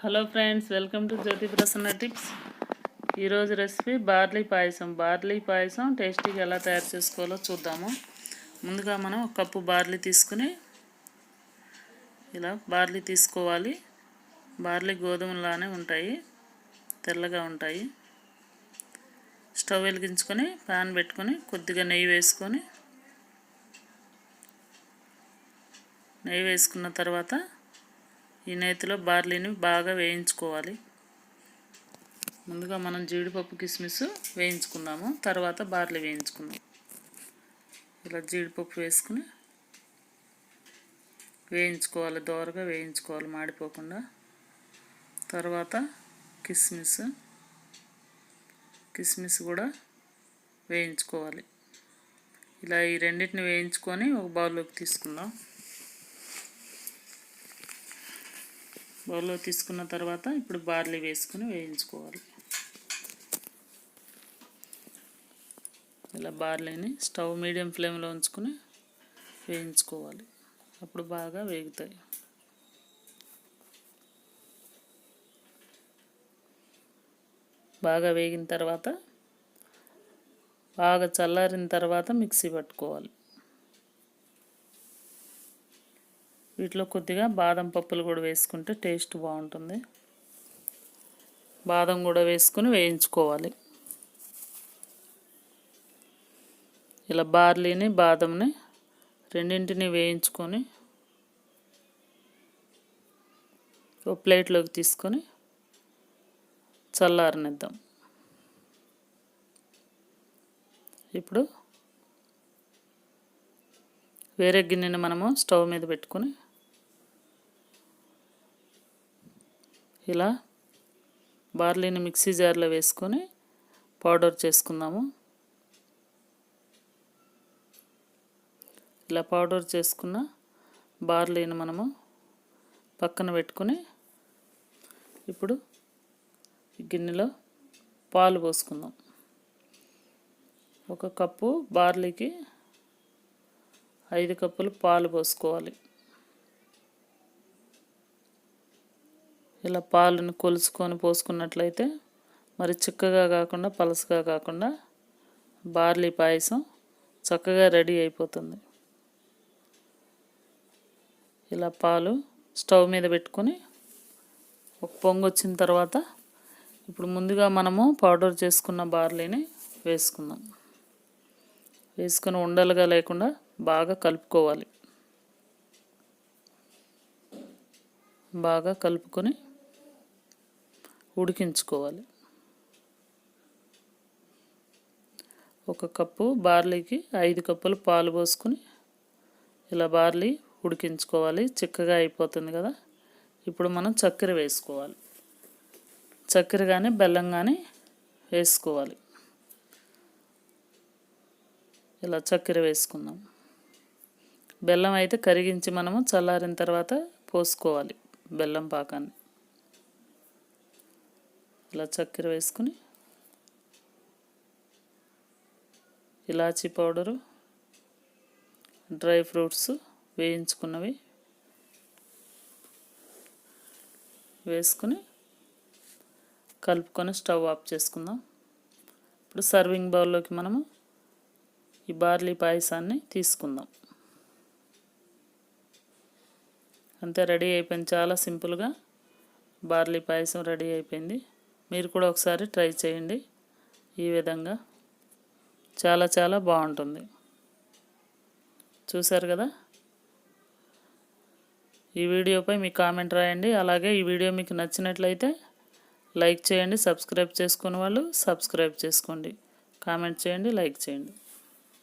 Hello friends welcome to Jyothi Prasanna tips. ఈరోజు recipe barley payasam. Barley payasam టేస్టీగా ఎలా తయారు చేసుకోవాలో చూద్దాము. ముందుగా మనం ఒక కప్పు బార్లీ తీసుకుని ఇలా బార్లీ తీసుకోవాలి. బార్లీ గోధుమలానే ఉంటాయి తెల్లగా ఉంటాయి. స్టవ్ వెలిగించుకొని ప్యాన్ పెట్టుకొని కొద్దిగా నెయ్యి వేసుకొని నెయ్యి వేసుకున్న తర్వాత ఈ నేతిలో బార్లీని బాగా వేయించుకోవాలి. ముందుగా మనం జీడిపప్పు కిస్మిస్ వేయించుకున్నాము తర్వాత బార్లీ వేయించుకున్నాం ఇలా జీడిపప్పు వేసుకుని వేయించుకోవాలి. దోరగా వేయించుకోవాలి. మాడిపోకుండా. తర్వాత కిస్మిస్ కిస్మిస్ కూడా వేయించుకోవాలి. ఇలా ఈ రెండింటిని వేయించుకొని ఒక బౌల్లోకి తీసుకుందాం. బౌల్లో తీసుకున్న తర్వాత ఇప్పుడు బార్లీ వేసుకుని వేయించుకోవాలి. ఇలా బార్లీని స్టవ్ మీడియం ఫ్లేమ్లో ఉంచుకొని వేయించుకోవాలి. అప్పుడు బాగా వేగుతాయి. బాగా వేగిన తర్వాత బాగా చల్లారిన తర్వాత మిక్సీ పట్టుకోవాలి. వీటిలో కొద్దిగా బాదం పప్పులు కూడా వేసుకుంటే టేస్ట్ బాగుంటుంది. బాదం కూడా వేసుకుని వేయించుకోవాలి. ఇలా బార్లీని బాదంని రెండింటిని వేయించుకొని ఒక ప్లేట్లోకి తీసుకొని చల్లారనిద్దాం. ఇప్పుడు వేరే గిన్నెని మనము స్టవ్ మీద పెట్టుకొని ఇలా బార్లీని మిక్సీ జార్లో వేసుకొని పౌడర్ చేసుకుందాము. ఇలా పౌడర్ చేసుకున్న బార్లీని మనము పక్కన పెట్టుకొని ఇప్పుడు గిన్నెలో పాలు పోసుకుందాం. ఒక కప్పు బార్లీకి ఐదు కప్పులు పాలు పోసుకోవాలి. ఇలా పాలను కొలుసుకొని పోసుకున్నట్లయితే మరి చిక్కగా కాకుండా పలసగా కాకుండా బార్లీ పాయసం చక్కగా రెడీ అయిపోతుంది. ఇలా పాలు స్టవ్ మీద పెట్టుకొని ఒక పొంగు వచ్చిన తర్వాత ఇప్పుడు ముందుగా మనము పౌడర్ చేసుకున్న బార్లీని వేసుకుందాం. వేసుకుని ఉండలుగా లేకుండా బాగా కలుపుకోవాలి. బాగా కలుపుకొని ఉడికించుకోవాలి. ఒక కప్పు బార్లీకి ఐదు కప్పులు పాలు పోసుకొని ఇలా బార్లీ ఉడికించుకోవాలి. చిక్కగా అయిపోతుంది కదా. ఇప్పుడు మనం చక్కెర వేసుకోవాలి. చక్కెర కానీ బెల్లం కానీ వేసుకోవాలి. ఇలా చక్కెర వేసుకుందాం. బెల్లం అయితే కరిగించి మనము చల్లారిన తర్వాత పోసుకోవాలి బెల్లం పాకాన్ని. ఇలా చక్కెర వేసుకుని ఇలాచీ పౌడరు డ్రై ఫ్రూట్స్ వేయించుకున్నవి వేసుకుని కలుపుకొని స్టవ్ ఆఫ్ చేసుకుందాం. ఇప్పుడు సర్వింగ్ బౌల్లోకి మనము ఈ బార్లీ పాయసాన్ని తీసుకుందాం. అంతే రెడీ అయిపోయింది. చాలా సింపుల్గా బార్లీ పాయసం రెడీ అయిపోయింది. మీరు కూడా ఒకసారి ట్రై చేయండి. ఈ విధంగా చాలా చాలా బాగుంటుంది. చూసారు కదా? ఈ వీడియోపై మీ కామెంట్ రాయండి. అలాగే ఈ వీడియో మీకు నచ్చినట్లయితే లైక్ చేయండి సబ్స్క్రైబ్ చేసుకునే వాళ్ళు సబ్స్క్రైబ్ చేసుకోండి. కామెంట్ చేయండి లైక్ చేయండి.